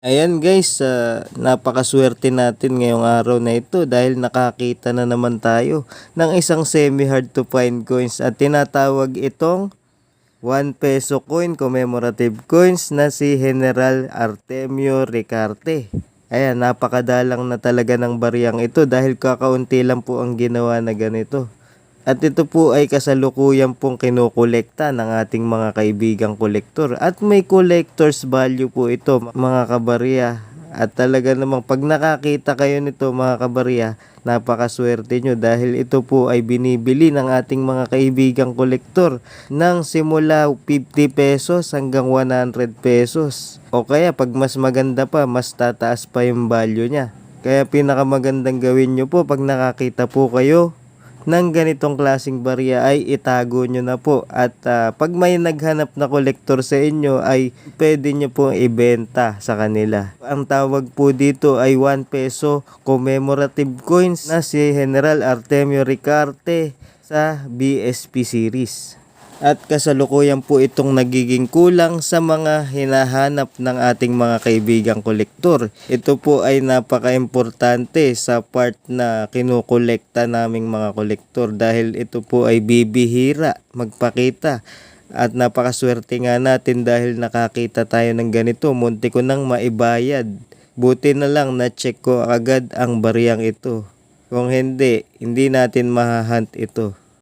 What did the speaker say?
Ayan guys, ah, napakaswerte natin ngayong araw na ito dahil nakakita na naman tayo ng isang semi-hard to find coins at tinatawag itong 1 peso coin commemorative coins na si General Artemio Ricarte. Ayan, napakadalang na talaga ng bariyang ito dahil kakaunti lang po ang ginawa na ganito. At ito po ay kasalukuyan pong kinukolekta ng ating mga kaibigang kolektor. At may collector's value po ito mga kabarya. At talaga namang pag nakakita kayo nito mga kabarya, napakaswerte nyo dahil ito po ay binibili ng ating mga kaibigang kolektor ng simula 50 pesos hanggang 100 pesos. O kaya pag mas maganda pa, mas tataas pa yung value niya. Kaya pinakamagandang gawin nyo po pag nakakita po kayo ng ganitong klasing barya ay itago nyo na po at ah, pag may naghanap na kolektor sa inyo ay pwede nyo po ibenta sa kanila. Ang tawag po dito ay 1 peso commemorative coins na si General Artemio Ricarte sa BSP series. At kasalukuyan po itong nagiging kulang sa mga hinahanap ng ating mga kaibigang kolektor. Ito po ay napaka-importante sa part na kinukolekta naming mga kolektor dahil ito po ay bibihira magpakita. At napakaswerte nga natin dahil nakakita tayo ng ganito, munti ko nang maibayad. Buti na lang na check ko agad ang bariyang ito. Kung hindi, hindi natin mahahunt ito.